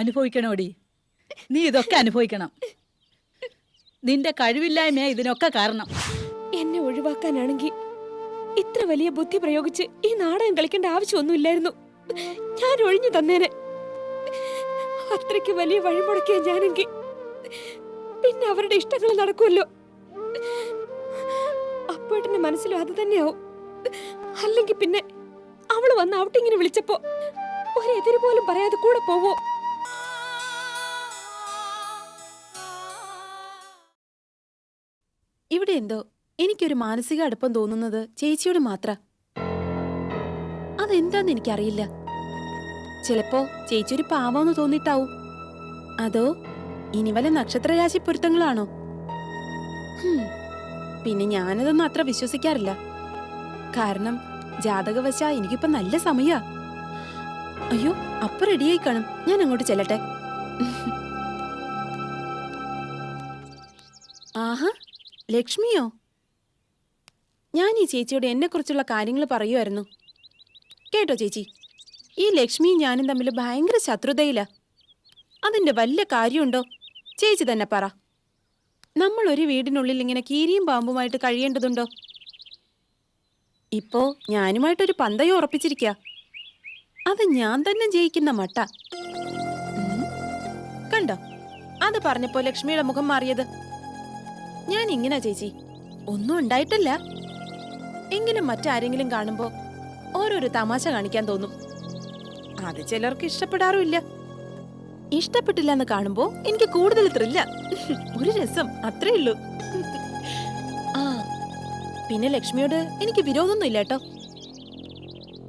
അനുഭവിക്കണോടി? നീ ഇതൊക്കെ അനുഭവിക്കണം. നിന്റെ കഴിവില്ലായ്മയാ ഇതിനൊക്കെ കാരണം. എന്നെ ഒഴിവാക്കാനാണെങ്കിൽ ഇത്ര വലിയ ബുദ്ധി പ്രയോഗിച്ച് ഈ നാടകം കളിക്കേണ്ട ആവശ്യമൊന്നുമില്ലായിരുന്നു. ഞാൻ ഒഴിഞ്ഞു തന്നേനെ. അത്രയ്ക്ക് വലിയ വഴിമുടക്കിയ ഞാനെങ്കിൽ പിന്നെ അവരുടെ ഇഷ്ടങ്ങൾ നടക്കുമല്ലോ. അപ്പോട്ടെന്റെ മനസ്സിലും അത് തന്നെയാവും. അല്ലെങ്കിൽ പിന്നെ അവൾ വന്ന് ഔട്ടിങ്ങിന് വിളിച്ചപ്പോ ഒരെതിര് പോലും പറയാതെ കൂടെ പോവോ? ഇവിടെ എന്തോ എനിക്കൊരു മാനസിക അടുപ്പം തോന്നുന്നത് ചേച്ചിയോട് മാത്ര. അതെന്താന്ന് എനിക്കറിയില്ല. ചിലപ്പോ ചേച്ചി ഒരു പാവമെന്ന് തോന്നിട്ടാവും. അതോ ഇനി വല്ല നക്ഷത്രരാശി പൊരുത്തങ്ങളാണോ? പിന്നെ ഞാനതൊന്നും അത്ര വിശ്വസിക്കാറില്ല. കാരണം ജാതകവശ എനിക്കിപ്പോ നല്ല സമയാ. അയ്യോ അപ്പൊ റെഡിയായി കാണും. ഞാൻ അങ്ങോട്ട് ചെല്ലട്ടെ. ആഹാ ലക്ഷ്മിയോ? ഞാൻ ഈ ചേച്ചിയോട് എന്നെക്കുറിച്ചുള്ള കാര്യങ്ങൾ പറയുമായിരുന്നു കേട്ടോ ചേച്ചി ഈ ലക്ഷ്മിയും ഞാനും തമ്മിൽ ഭയങ്കര ശത്രുതയില്ല അതിന്റെ വല്ല കാര്യമുണ്ടോ? ചേച്ചി തന്നെ പറ. നമ്മൾ ഒരു വീടിനുള്ളിൽ ഇങ്ങനെ കീരിയും പാമ്പുമായിട്ട് കഴിയേണ്ടതുണ്ടോ? ഇപ്പോ ഞാനുമായിട്ടൊരു പന്തയം ഉറപ്പിച്ചിരിക്ക. അത് ഞാൻ തന്നെ ജയിക്കുന്ന മട്ട. കണ്ടോ? അത് പറഞ്ഞപ്പോ ലക്ഷ്മിയുടെ മുഖം മാറിയത്. ഞാൻ ഇങ്ങനെ ചേച്ചി. ഒന്നും ഉണ്ടായിട്ടില്ല. എങ്കിലും മറ്റാരെങ്കിലും കാണുമ്പോ ഓരോരോ തമാശ കാണിക്കാൻ തോന്നും. അത് ചിലർക്ക് ഇഷ്ടപ്പെടാറുമില്ല. ഇഷ്ടപ്പെട്ടില്ല എന്ന് കാണുമ്പോ എനിക്ക് കൂടുതൽ ത്രില്ല. ഒരു രസം അത്രേ ഉള്ളൂ. ആ പിന്നെ ലക്ഷ്മിയോട് എനിക്ക് വിരോധമൊന്നും ഇല്ല കേട്ടോ.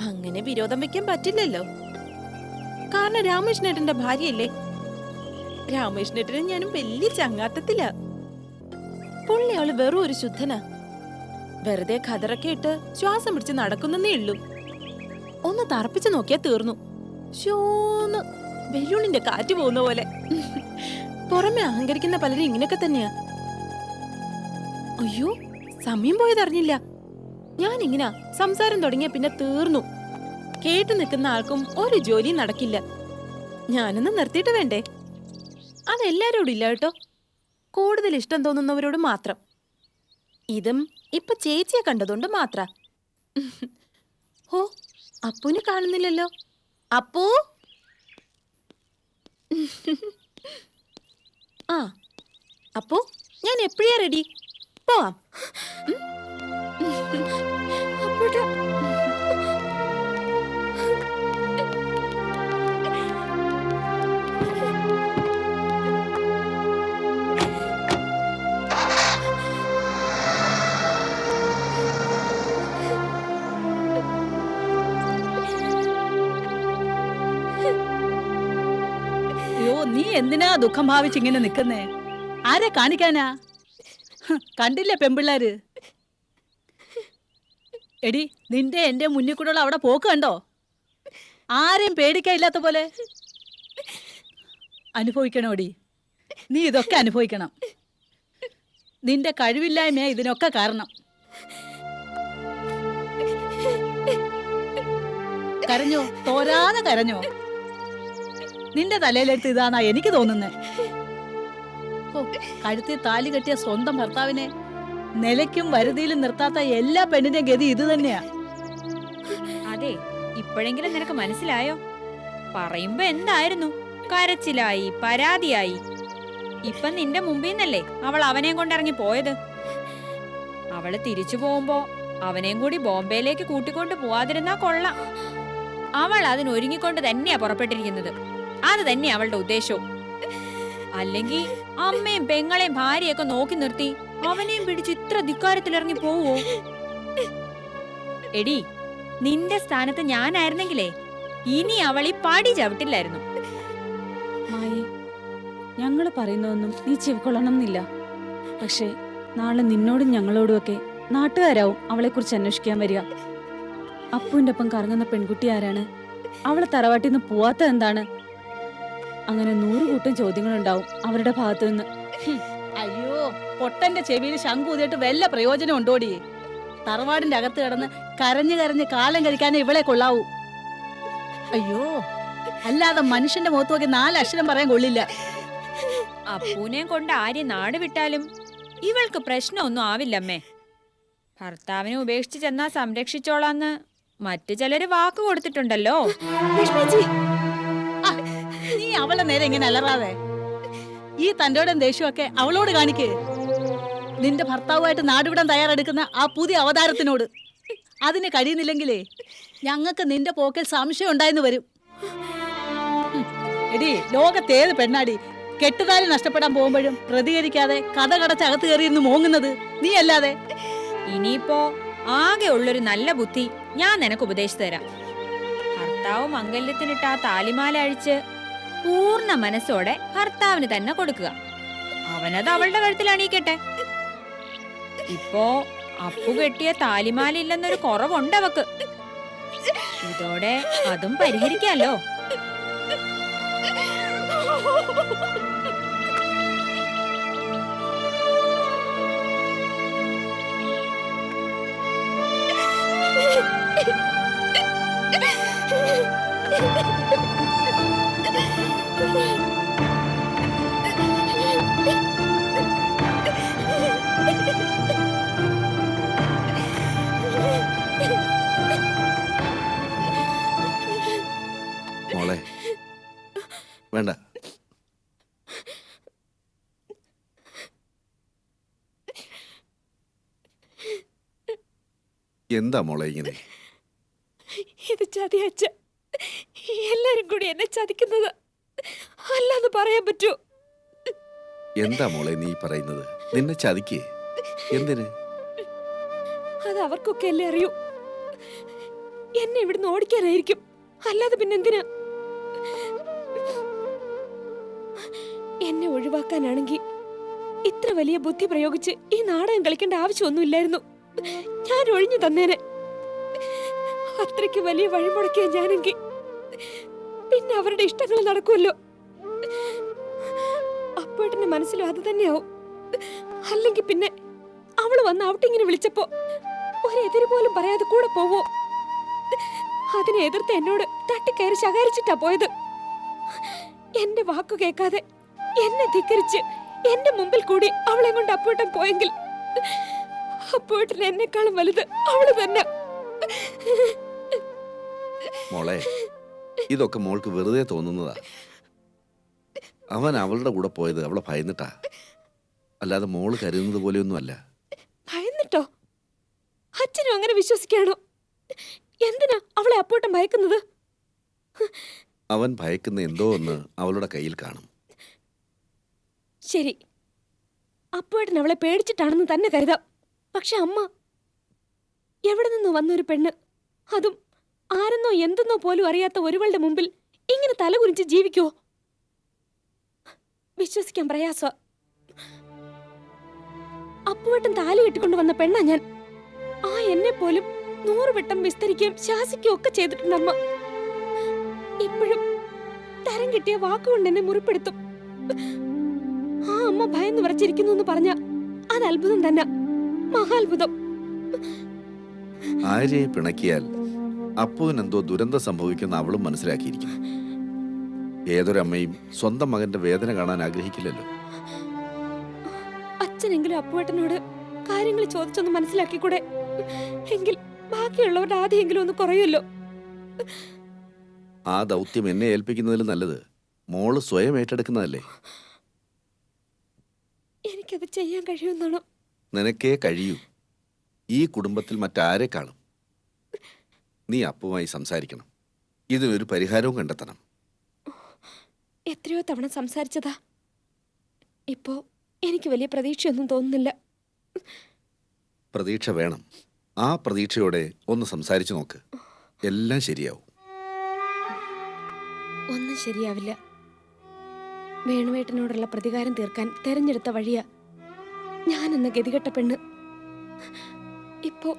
അങ്ങനെ വിരോധം വെക്കാൻ പറ്റില്ലല്ലോ. കാരണം രാമകൃഷ്ണേട്ടന്റെ ഭാര്യയല്ലേ? രാമകൃഷ്ണേട്ടനും ഞാനും വലിയ ചങ്ങാത്തത്തിലാ. പുള്ളി അവൾ വെറും ഒരു ശുദ്ധനാ. വെറുതെ ഖദറൊക്കെ ഇട്ട് ശ്വാസം പിടിച്ച് നടക്കുന്നേ ഉള്ളൂ. ഒന്ന് തറപ്പിച്ച് നോക്കിയാ തീർന്നു. ഷോന്ന് ബലൂണിന്റെ കാറ്റ് പോകുന്ന പോലെ. പുറമെ അഹങ്കരിക്കുന്ന പലരും ഇങ്ങനെയൊക്കെ തന്നെയാ. അയ്യോ സമയം പോയതറിഞ്ഞില്ല ഞാൻ ഇങ്ങന സംസാരം തുടങ്ങിയ പിന്നെ തീർന്നു. കേട്ടു നിൽക്കുന്ന ആൾക്കും ഒരു ജോലിയും നടക്കില്ല. ഞാനൊന്ന് നിർത്തിയിട്ട് വേണ്ടേ? അതെല്ലാരോടും ഇല്ല കേട്ടോ. കൂടുതൽ ഇഷ്ടം തോന്നുന്നവരോട് മാത്രം. ഇതും ഇപ്പൊ ചേച്ചിയെ കണ്ടതുകൊണ്ട് മാത്ര. ഓ അപ്പുനെ കാണുന്നില്ലല്ലോ. അപ്പൂ? ആ അപ്പു ഞാൻ എപ്പോഴാ റെഡി പോവാം. അപ്പോഴാ എന്തിനാ ദുഃഖം ഭാവിച്ച് ഇങ്ങനെ നിക്കുന്നേ? ആരെ കാണിക്കാനാ? കണ്ടില്ല കണ്ടില്ലേ പെമ്പിള്ളാര്? എടി നിന്റെ എന്റെ മുന്നിൽ കൂടെയുള്ള അവിടെ പോക്ക് കണ്ടോ? ആരെയും പേടിക്കാനില്ലാത്ത പോലെ. അനുഭവിക്കണോടി നീ ഇതൊക്കെ അനുഭവിക്കണം. നിന്റെ കഴിവില്ലായ്മയാ ഇതിനൊക്കെ കാരണം. കരഞ്ഞോ? തോരാതെ കരഞ്ഞോ? നിന്റെ തലയിലെടുത്ത് ഇതാന്നാ എനിക്ക് തോന്നുന്നേ. കഴുത്തിൽ താലി കെട്ടിയ സ്വന്തം ഭർത്താവിനെ നിലയ്ക്കും വരുതിയിലും നിർത്താത്ത എല്ലാ പെണ്ണിന്റെയും ഗതി ഇത് തന്നെയാ. അതെ ഇപ്പോഴെങ്കിലും നിനക്ക് മനസ്സിലായോ? പറയുമ്പോ എന്തായിരുന്നു? കരച്ചിലായി പരാതിയായി. ഇപ്പൊ നിന്റെ മുമ്പിൽ നിന്നല്ലേ അവൾ അവനെയും കൊണ്ടിറങ്ങി പോയത്? അവൾ തിരിച്ചു പോകുമ്പോ അവനെയും കൂടി ബോംബെയിലേക്ക് കൂട്ടിക്കൊണ്ട് പോവാതിരുന്നാ കൊള്ളാം. അവൾ അതിനൊരുങ്ങിക്കൊണ്ട് തന്നെയാ പുറപ്പെട്ടിരിക്കുന്നത്. അത് തന്നെ അവളുടെ ഉദ്ദേശവും. അല്ലെങ്കിൽ അമ്മയും പെങ്ങളെയും ഭാര്യയൊക്കെ നോക്കി നിർത്തി അവനെയും പിടിച്ച് ഇത്ര ധിക്കാരത്തിലിറങ്ങി പോവോ? എടി നിന്റെ സ്ഥാനത്ത് ഞാനായിരുന്നെങ്കിലേ ഇനി അവൾ ഈ പടി ചവിട്ടില്ലായിരുന്നു. മായേ ഞങ്ങൾ പറയുന്നതൊന്നും നീ ചെവിക്കൊള്ളണം എന്നില്ല പക്ഷേ നാളെ നിന്നോടും ഞങ്ങളോടുമൊക്കെ നാട്ടുകാരാവും അവളെക്കുറിച്ച് അന്വേഷിക്കാൻ വരിക. അപ്പുവിന്റെ ഒപ്പം കറങ്ങുന്ന പെൺകുട്ടി ആരാണ്? അവളെ തറവാട്ടിൽ നിന്ന് പോവാത്ത എന്താണ് അങ്ങനെ നൂറ് കൂട്ടം ചോദ്യങ്ങളുണ്ടാവും അവരുടെ ഭാഗത്തു നിന്ന് അയ്യോ പൊട്ടന്റെ ചെവിയിൽ ശംഖു ഊതിയിട്ട് വല്ല പ്രയോജനം ഉണ്ടോടി? തറവാടിന്റെ അകത്ത് കിടന്ന് കരഞ്ഞു കരഞ്ഞ് കാലം കഴിക്കാനേ ഇവളെ കൊള്ളാവൂ. അയ്യോ അല്ലാതെ മനുഷ്യന്റെ മുഖത്ത് നോക്കി നാല് അക്ഷരം പറയാൻ കൊള്ളില്ല. അപ്പൂനെ കൊണ്ട് ആര്യ നാട് വിട്ടാലും ഇവൾക്ക് പ്രശ്നമൊന്നും ആവില്ലമ്മേ. ഭർത്താവിനെ ഉപേക്ഷിച്ച് ചെന്നാ സംരക്ഷിച്ചോളാന്ന് മറ്റു ചിലര് വാക്ക് കൊടുത്തിട്ടുണ്ടല്ലോ. അവളെ നേരെ ഇങ്ങനെ അലറാതെ. ഈ തന്റോടും ദേഷ്യമൊക്കെ അവളോട് കാണിക്കേ. നിന്റെ ഭർത്താവുമായിട്ട് നാടുവിടാൻ തയ്യാറെടുക്കുന്ന ആ പുതിയ അവതാരത്തിനോട്. അതിന് കഴിയുന്നില്ലെങ്കിലേ ഞങ്ങൾക്ക് നിന്റെ പോക്കിൽ സംശയം ഉണ്ടായെന്ന് വരും. എടി ലോകത്തേത് പെണ്ണാടി കെട്ടുതാലി നഷ്ടപ്പെടാൻ പോകുമ്പോഴും പ്രതികരിക്കാതെ കഥ കടച്ച് അകത്ത് കയറിയിരുന്ന് മോങ്ങുന്നത്? നീ അല്ലാതെ. ഇനിയിപ്പോ ആകെ ഉള്ളൊരു നല്ല ബുദ്ധി ഞാൻ നിനക്ക് ഉപദേശിച്ചു തരാം. ഭർത്താവ് മംഗല്യത്തിനിട്ട് ആ താലിമാല അഴിച്ച് പൂർണ മനസ്സോടെ ഭർത്താവിന് തന്നെ കൊടുക്കുക. അവനത് അവളുടെ കഴുത്തിൽ അണിയിക്കട്ടെ ഇപ്പോ അപ്പു കെട്ടിയ താലിമാല ഇല്ലെന്നൊരു കുറവുണ്ട് അവക്ക്. ഇതോടെ അതും പരിഹരിക്കാലോ എന്താ മോളെ ഇങ്ങനെ? ഇത് ചതി അച്ഛ. എല്ലാരും കൂടി എന്നെ ചതിക്കുന്നത്. അല്ലാന്ന് പറയാൻ പറ്റൂ. എന്താ മോളെ നീ പറയുന്നത്? നിന്നെ ചതിക്കേ? എന്തിന്? അത് അവർക്കൊക്കെ അല്ലേ അറിയൂ. എന്നെ ഇവിടുന്ന് ഓടിക്കാനായിരിക്കും. അല്ലാതെ പിന്നെ എന്തിനാ? എന്നെ ഒഴിവാക്കാനാണെങ്കിൽ ഇത്ര വലിയ ബുദ്ധി പ്രയോഗിച്ച് ഈ നാടകം കളിക്കേണ്ട ആവശ്യമൊന്നുമില്ലായിരുന്നു ഞാൻ ഒഴിഞ്ഞു തന്നേനെ. അത്രയ്ക്ക് വലിയ വഴിമുടക്കിയ ഞാനെങ്കിൽ പിന്നെ അവരുടെ ഇഷ്ടങ്ങൾ നടക്കുമല്ലോ. അപ്പോട്ടെന്റെ മനസ്സിലും അത് തന്നെയാവും. അല്ലെങ്കിൽ പിന്നെ അവൾ വന്ന് ഔട്ടിങ്ങിന് വിളിച്ചപ്പോ ഒരെതിര് പോലും പറയാതെ കൂടെ പോവോ? അതിനെ എതിർത്ത് എന്നോട് തട്ടിക്കയറി ശകാരിച്ചിട്ടാ പോയത്. എന്റെ വാക്കു കേൾക്കാതെ എന്നെ ധിക്കരിച്ച് എന്റെ മുമ്പിൽ കൂടി അവളെ കൊണ്ട് അപ്പോട്ടം പോയെങ്കിൽ അപ്പോട്ടൻ എന്നെക്കാളും വലുത്? അവൾ തന്നെ. മോളെ ഇതൊക്കെ മോൾക്ക് വെറുതെ തോന്നുന്നതാ. അവൻ അവളുടെ കൂടെ പോയത് അവളെ ഭയന്നിട്ടാ. അല്ലാതെ മോൾ കരുതുന്നത് പോലെയൊന്നും അല്ല ഭയന്നിട്ടോ? അച്ഛനും അങ്ങനെ വിശ്വസിക്കാണോ എന്തിനാ അവളെ അപ്പോട്ടം ഭയക്കുന്നത്? അവൻ ഭയക്കുന്ന എന്തോ ഒന്ന് അവളുടെ കയ്യിൽ കാണും. ശരി. അപ്പോട്ടൻ അവളെ പേടിച്ചിട്ടാണെന്ന് തന്നെ കരുതാം. പക്ഷെ അമ്മ എവിടെ നിന്ന് വന്നൊരു പെണ്ണ്. അതും ആരെന്നോ എന്തെന്നോ പോലും അറിയാത്ത ഒരുവളുടെ മുമ്പിൽ ഇങ്ങനെ തലകുരിച്ച് ജീവിക്കുവോ? വിശ്വസിക്കാൻ പ്രയാസ. അപ്പുവട്ടം താലി കെട്ടിക്കൊണ്ട് വന്ന പെണ്ണാ ഞാൻ. ആ എന്നെ പോലും നൂറുവട്ടം വിസ്തരിക്കുകയും ശാസിക്കുകയും ഒക്കെ ചെയ്തിട്ടുണ്ട് അമ്മ. ഇപ്പോഴും തരം കിട്ടിയ വാക്കുകൊണ്ട് എന്നെ മുറിപ്പെടുത്തും. ആ അമ്മ ഭയന്ന് വിറച്ചിരിക്കുന്നു എന്ന് പറഞ്ഞ അത് അത്ഭുതം തന്നെ. മഹാത്ഭുതം. ആര്യയെ പിണക്കിയാൽ അപ്പുവിനെന്തോ ദുരന്തം സംഭവിക്കുന്ന അവളും മനസ്സിലാക്കിയിരിക്കുന്നു. ഏതൊരമ്മയും സ്വന്തം മകന്റെ വേദന കാണാൻ ആഗ്രഹിക്കില്ലല്ലോ. അച്ഛനെങ്കിലും അപ്പുവേട്ടനോട് കാര്യങ്ങൾ ചോദിച്ചൊന്ന് മനസ്സിലാക്കിക്കൂടെ? എങ്കിൽ ബാക്കിയുള്ളവരുടെ ആദ്യമെങ്കിലും ഒന്ന് കുറയുമല്ലോ. ആ ദൗത്യം എന്നെ ഏൽപ്പിക്കുന്നതിൽ നല്ലത്. മോൾ സ്വയം ഏറ്റെടുക്കുന്നതല്ലേ? എനിക്കത് ചെയ്യാൻ കഴിയുമെന്നാണോ? നിനക്കേ കഴിയൂ. ഈ കുടുംബത്തിൽ മറ്റാരെ കാണും? നീ അപ്പുമായി സംസാരിക്കണം. ഇതിനൊരു പരിഹാരവും കണ്ടെത്തണം. എത്രയോ തവണ സംസാരിച്ചതാ. ഇപ്പോ എനിക്ക് വലിയ പ്രതീക്ഷയൊന്നും തോന്നുന്നില്ല. പ്രതീക്ഷ വേണം. ആ പ്രതീക്ഷയോടെ ഒന്ന് സംസാരിച്ചു നോക്ക്. എല്ലാം ശരിയാവും. ഒന്നും ശരിയാവില്ല. വേണുവേട്ടനോടുള്ള പ്രതികാരം തീർക്കാൻ തെരഞ്ഞെടുത്ത വഴിയാ. ഞാൻ എന്ന ഗതികെട്ട പെണ്ണ്. ഇപ്പോ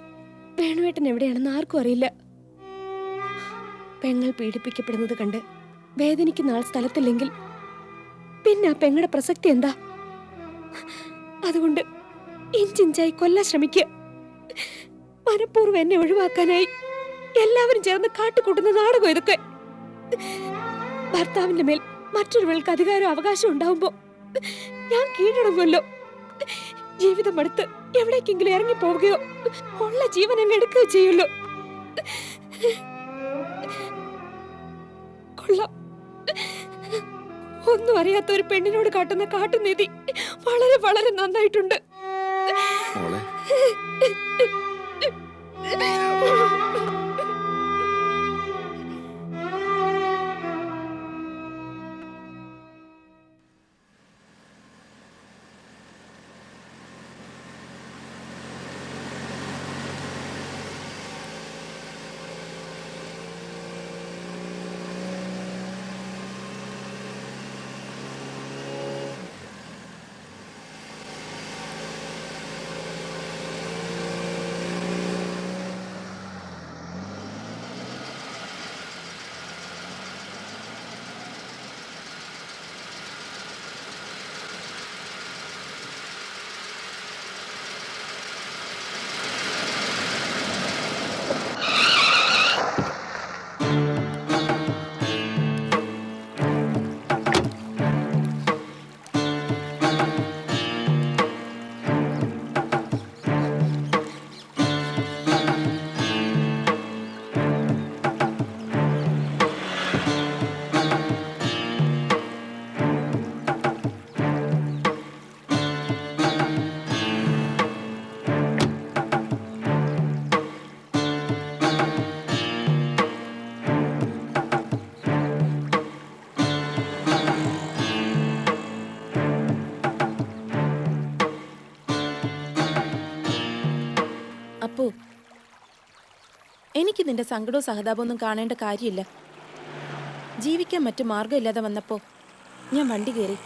വേണുവേട്ടൻ എവിടെയാണെന്ന് ആർക്കും അറിയില്ല. പെങ്ങൾ പീഡിപ്പിക്കപ്പെടുന്നത് കണ്ട് വേദനിക്കുന്ന ആൾ സ്ഥലത്തില്ലെങ്കിൽ പിന്നെ ആ പെങ്ങളുടെ പ്രസക്തി എന്താ? അതുകൊണ്ട് ഇഞ്ചിഞ്ചായി കൊല്ലാൻ ശ്രമിക്കുക. മനഃപൂർവം എന്നെ ഒഴിവാക്കാനായി എല്ലാവരും ചേർന്ന് കാട്ടിക്കൂട്ടുന്ന നാടകം ഇതൊക്കെ. ഭർത്താവിന്റെ മേൽ മറ്റൊരുവൾക്ക് അധികാരം അവകാശം ഉണ്ടാവുമ്പോ ഞാൻ കീഴടങ്ങുമല്ലോ. ജീവിതം അടുത്ത് എവിടേക്കെങ്കിലും ഇറങ്ങി പോവുകയോ ഉള്ള ജീവൻ അങ്ങ് എടുക്കുകയോ ചെയ്യുള്ളൂ. ഒന്നും അറിയാത്ത ഒരു പെണ്ണിനോട് കാട്ടുന്ന കാട്ടുനീതി വളരെ വളരെ നന്നായിട്ടുണ്ട്. മോളെ. എനിക്ക് നിന്റെ സങ്കടവും സഹതാപവും ഒന്നും കാണേണ്ട കാര്യമില്ല. ജീവിക്കാൻ മറ്റു മാർഗമില്ലാതെ വന്നപ്പോ ഞാൻ വണ്ടി കയറി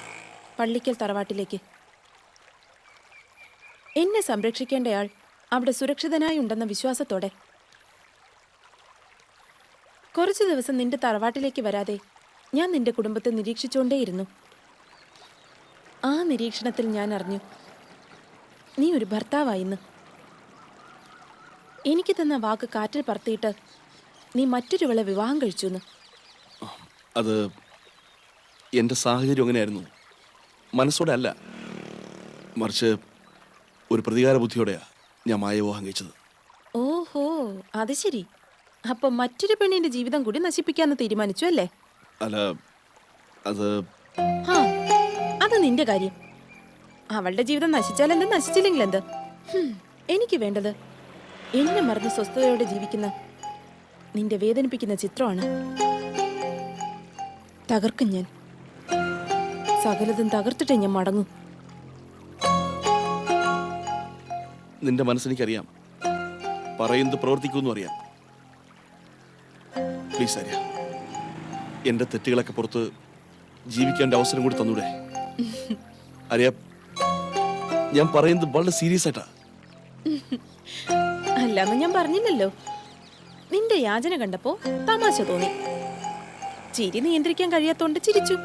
പള്ളിക്കൽ തറവാട്ടിലേക്ക്. എന്നെ സംരക്ഷിക്കേണ്ടയാൾ അവിടെ സുരക്ഷിതനായി ഉണ്ടെന്ന വിശ്വാസത്തോടെ. കുറച്ചു ദിവസം നിന്റെ തറവാട്ടിലേക്ക് വരാതെ ഞാൻ നിന്റെ കുടുംബത്തെ നിരീക്ഷിച്ചുകൊണ്ടേയിരുന്നു. ആ നിരീക്ഷണത്തിൽ ഞാൻ അറിഞ്ഞു നീ ഒരു ഭർത്താവായിന്ന് എനിക്ക് തന്ന വാക്ക് കാറ്റിൽ പറത്തിയിട്ട് നീ മറ്റൊരുവളെ വിവാഹം കഴിച്ചു എന്ന് അത് എന്റെ സാഹചര്യം അങ്ങനെയായിരുന്നു മനസ്സോടെ അല്ല. മറിച്ച് ഒരു പ്രതികാര ബുദ്ധിയോടെയാ ഞാൻ മായ വിവാഹം കഴിച്ചത്. ഓഹോ അത് ശരി. അപ്പൊ മറ്റൊരു പെണ്ണിന്റെ ജീവിതം കൂടി നശിപ്പിക്കാന്ന് തീരുമാനിച്ചു അല്ലേ? അല്ല അത് അത് നിന്റെ കാര്യം. അവളുടെ ജീവിതം നശിച്ചാലെന്ത്? നശിച്ചില്ലെങ്കിൽ എന്ത് ഹും, എനിക്ക് വേണ്ടത് എന്നെ മറന്ന് സ്വസ്ഥതയോടെ ജീവിക്കുന്ന നിന്റെ വേദനിപ്പിക്കുന്ന ചിത്രമാണ്. തകർക്കും ഞാൻ. സകലതും തകർത്തിട്ടേ ഞാൻ മടങ്ങും. നിന്റെ മനസ്സെനിക്കറിയാം. പറയുന്നത് പ്രവർത്തിക്കുമെന്നും അറിയാം. പ്ലീസ് ആര്യ എന്റെ തെറ്റുകളൊക്കെ പുറത്ത് ജീവിക്കേണ്ട അവസരം കൂടി തന്നൂടെ. അറിയാം ഞാൻ പറയുന്നത് വളരെ സീരിയസ് ആയിട്ടാ. അല്ലാന്ന് ഞാൻ പറഞ്ഞില്ലല്ലോ. നിന്റെ യാചന കണ്ടപ്പോ തമാശ തോന്നി. ചിരി നിയന്ത്രിക്കാൻ കഴിയാത്തോണ്ട് ചിരിച്ചു.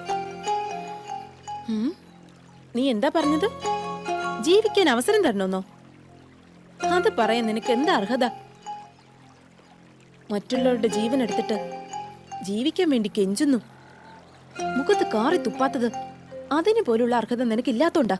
നീ എന്താ പറഞ്ഞത്? ജീവിക്കാൻ അവസരം തരണമെന്നോ അത് പറയാൻ നിനക്ക് എന്താ അർഹത? മറ്റുള്ളവരുടെ ജീവൻ എടുത്തിട്ട് ജീവിക്കാൻ വേണ്ടി കെഞ്ചുന്നു. മുഖത്ത് കാറി തുപ്പാത്തത് അതിനു പോലുള്ള അർഹത നിനക്കില്ലാത്തോണ്ടാ?